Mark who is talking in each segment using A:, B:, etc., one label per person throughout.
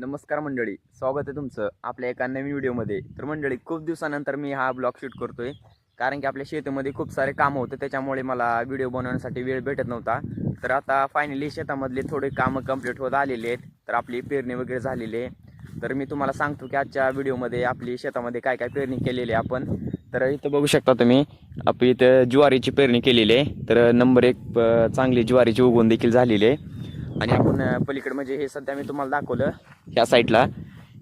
A: नमस्कार मंडळी स्वागत आहे तुमचं आपल्या एका नवीन व्हिडिओमध्ये. तर मंडळी खूप दिवसानंतर मी हा ब्लॉग शूट करतोय. कारण की आपल्या शेतीमध्ये खूप सारे कामं होतं त्याच्यामुळे मला व्हिडिओ बनवण्यासाठी वेळ भेटत नव्हता. तर आता फायनली शेतामधले थोडे कामं कंप्लीट होत आलेले आहेत. तर आपली पेरणी वगैरे झालेली आहे. तर मी तुम्हाला सांगतो की आजच्या व्हिडिओमध्ये आपली शेतामध्ये काय काय पेरणी केलेली आहे आपण. तर इथं बघू शकता तुम्ही आपली इथं ज्वारीची पेरणी केलेली आहे. तर नंबर एक चांगली ज्वारीची उगवून देखील झालेली आहे. आणि आपण पलीकडं पलीकडे म्हणजे हे सध्या मी तुम्हाला दाखवलं ह्या साईडला.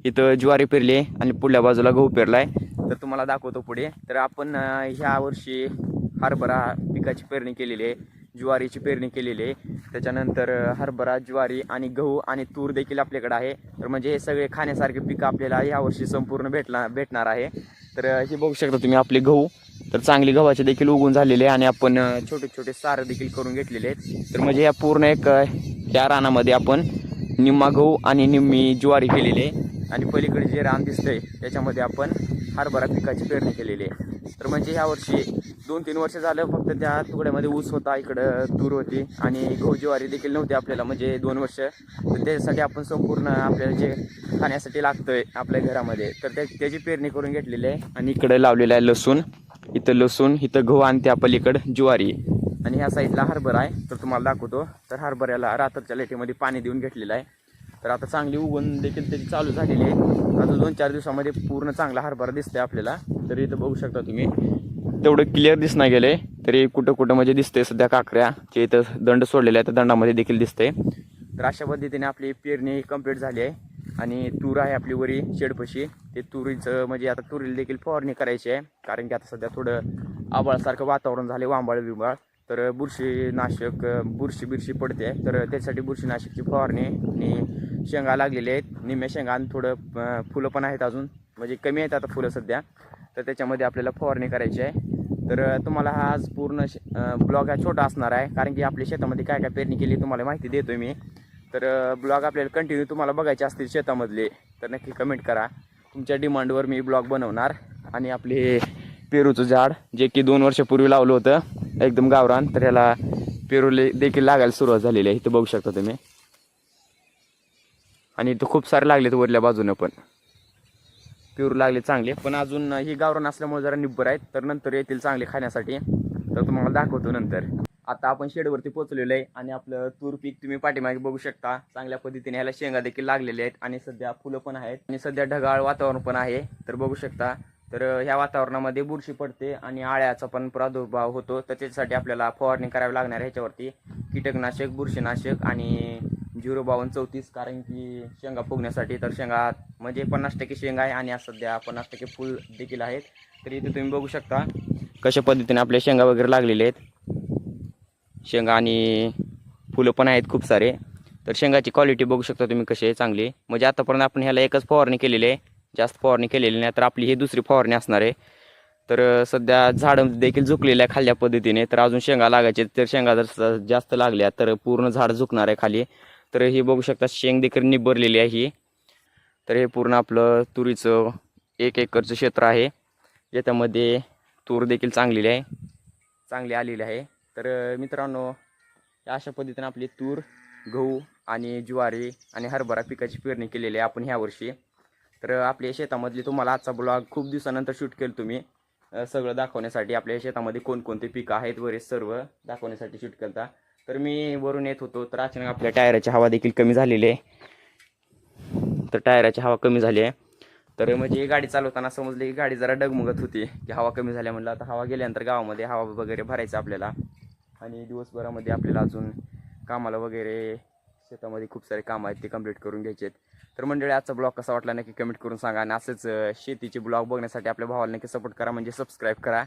A: इथं ज्वारी पेरली आहे आणि पुढल्या बाजूला गहू पेरला आहे तर तुम्हाला दाखवतो पुढे. तर आपण ह्या वर्षी हरभरा पिकाची पेरणी केलेली आहे. ज्वारीची पेरणी केलेली आहे. त्याच्यानंतर हरभरा ज्वारी आणि गहू आणि तूर देखील आपल्याकडे आहे. तर म्हणजे हे सगळे खाण्यासारखे पिकं आपल्याला ह्यावर्षी संपूर्ण भेटला भेटणार आहे. तर हे बघू शकता तुम्ही आपले गहू. तर चांगली गव्हाचे देखील उगून झालेले आहे आणि आपण छोटे छोटे सार देखील करून घेतलेले आहेत. तर म्हणजे या पूर्ण एक त्या रानामध्ये आपण निम्मा गहू आणि निम्मी ज्वारी केलेली आहे. आणि पलीकडे जे रान दिसतंय त्याच्यामध्ये आपण हरभरा पिकाची पेरणी केलेली आहे. तर म्हणजे ह्या वर्षी दोन तीन वर्ष झालं फक्त त्या तुकड्यामध्ये ऊस होता इकडं तूर होती आणि गहू ज्वारी देखील नव्हती आपल्याला म्हणजे दोन वर्ष. तर त्याच्यासाठी आपण संपूर्ण आपल्याला जे खाण्यासाठी लागतंय आपल्या घरामध्ये तर त्या त्याची पेरणी करून घेतलेली आहे. आणि इकडं लावलेलं आहे लसूण. इथं लसूण इथं गहू आणि त्या पलीकडं ज्वारी. आणि ह्या साईडला हरभरा आहे तर तुम्हाला दाखवतो. तर हरभऱ्याला रात्रच्या लेटीमध्ये पाणी देऊन घेतलेलं आहे. तर आता चांगली उगवून देखील त्याची चालू झालेली आहे. आता दोन चार दिवसामध्ये पूर्ण चांगला हरभरा दिसतोय आपल्याला. तर इथं बघू शकता तुम्ही. तेवढं क्लिअर दिसणं गेलं आहे तरी कुठं कुठं म्हणजे दिसतंय सध्या काकऱ्या जे इथं दंड सोडलेला आहे त्या दंडामध्ये देखील दिसतंय. तर अशा पद्धतीने आपली पेरणी कंप्लीट झाली आहे. आणि तूर आहे आपली वरी शेडपशी. ते तुरीचं म्हणजे आता तुरीला देखील फवारणी करायची आहे. कारण की आता सध्या थोडं आबाळसारखं वातावरण झाले वांबाळ बिंबाळ तर बुरशीनाशक बुरशी बिरशी पडते. तर त्यासाठी बुरशीनाशकची फवारणी आणि शेंगा लागलेल्या आहेत. निम्या शेंगा आणि थोडं फुलं पण आहेत अजून. म्हणजे कमी आहेत आता फुलं सध्या. तर त्याच्यामध्ये आपल्याला फवारणी करायची आहे. तर तुम्हाला हा आज पूर्ण ब्लॉग हा छोटा असणार आहे. कारण की आपल्या शेतामध्ये काय काय पेरणी केली तुम्हाला माहिती देतो मी. तर ब्लॉग आपल्याला कंटिन्यू तुम्हाला बघायचे असतील शेतामधले. तर नक्की कमेंट करा. तुमच्या डिमांडवर मी ब्लॉग बनवणार. आणि आपले पेरूचं झाड जे की दोन वर्षापूर्वी लावलं होतं एकदम गावरान तर याला पेरूले देखील लागायला सुरुवात झालेली आहे. इथं बघू शकता तुम्ही. आणि इथं खूप सारे लागलेत वरल्या बाजूनं पण. पेरू लागले चांगले पण अजून ही गावरान असल्यामुळे जरा निब्बर आहेत. तर नंतर येतील चांगले खाण्यासाठी. तर तुम्हाला दाखवतो नंतर. आता आपण शेडवरती पोचलेलो आहे आणि आपलं तूर पीक तुम्ही पाठीमागे बघू शकता. चांगल्या पद्धतीने ह्याला शेंगा देखील लागलेले आहेत आणि सध्या फुलं पण आहेत. आणि सध्या ढगाळ वातावरण पण आहे. तर बघू शकता तर ह्या वातावरणामध्ये बुरशी पडते आणि आळ्याचा पण प्रादुर्भाव होतो. तर त्याच्यासाठी आपल्याला फवारणी करावी लागणार ह्याच्यावरती. कीटकनाशक बुरशीनाशक आणि झिरो बावन्न चौतीस कारण की शेंगा फुगण्यासाठी. तर शेंगा म्हणजे पन्नास टक्के शेंगा आहे आणि आज सध्या पन्नास टक्के फुल देखील आहेत. तर इथे तुम्ही बघू शकता कशा पद्धतीने आपल्या शेंगा वगैरे लागलेले आहेत. शेंगा आणि फुलं पण आहेत खूप सारे. तर शेंगाची क्वालिटी बघू शकता तुम्ही कशी आहे चांगली म्हणजे आतापर्यंत आपण ह्याला एकच फवारणी केलेली आहे. जास्त फवारणी केलेली नाही तर आपली ही दुसरी फवारणी असणार आहे. तर सध्या झाडं देखील झुकलेलं आहे खाल्ल्या पद्धतीने तर अजून शेंगा लागायचे तर शेंगा जर जास्त लागल्या तर पूर्ण झाड झुकणार आहे खाली. तर ही बघू शकता शेंग देखील निबरलेली आहे ही. तर हे पूर्ण आपलं तुरीचं एक एकरचं क्षेत्र आहे. याच्यामध्ये तूर देखील चांगलेली आहे चांगली आलेली आहे. तर मित्रांनो या अशा पद्धतीने आपली तूर गहू आणि ज्वारी आणि हरभरा पिकाची पेरणी केलेली आहे आपण ह्या वर्षी. तर आपल्या शेतामधली तुम्हाला आजचा ब्लॉग खूप दिवसानंतर शूट केलं तुम्ही. सगळं दाखवण्यासाठी आपल्या शेतामध्ये कोणकोणते पिकं आहेत वगैरे सर्व दाखवण्यासाठी शूट केलता. तर मी वरून येत होतो तर अचानक आपल्या टायराची हवा देखील कमी झालेली आहे. तर टायराची हवा कमी झाली आहे. तर म्हणजे गाडी चालवताना समजले की गाडी जरा डगमगत होती की हवा कमी झाल्या म्हणलं. आता हवा गेल्यानंतर गावामध्ये हवा वगैरे भरायचं आपल्याला. आणि दिवसभरामध्ये आपल्याला अजून कामाला वगैरे शेतामध्ये खूप सारे कामं आहेत ते कंप्लीट करून घ्यायचे आहेत तर मंडळी आजचा ब्लॉग कसा वाटला नक्की कमेंट करून सांगा. आणि असंच शेतीचे ब्लॉग बघण्यासाठी आपल्या भावाला नक्की सपोर्ट करा. म्हणजे सबस्क्राईब करा.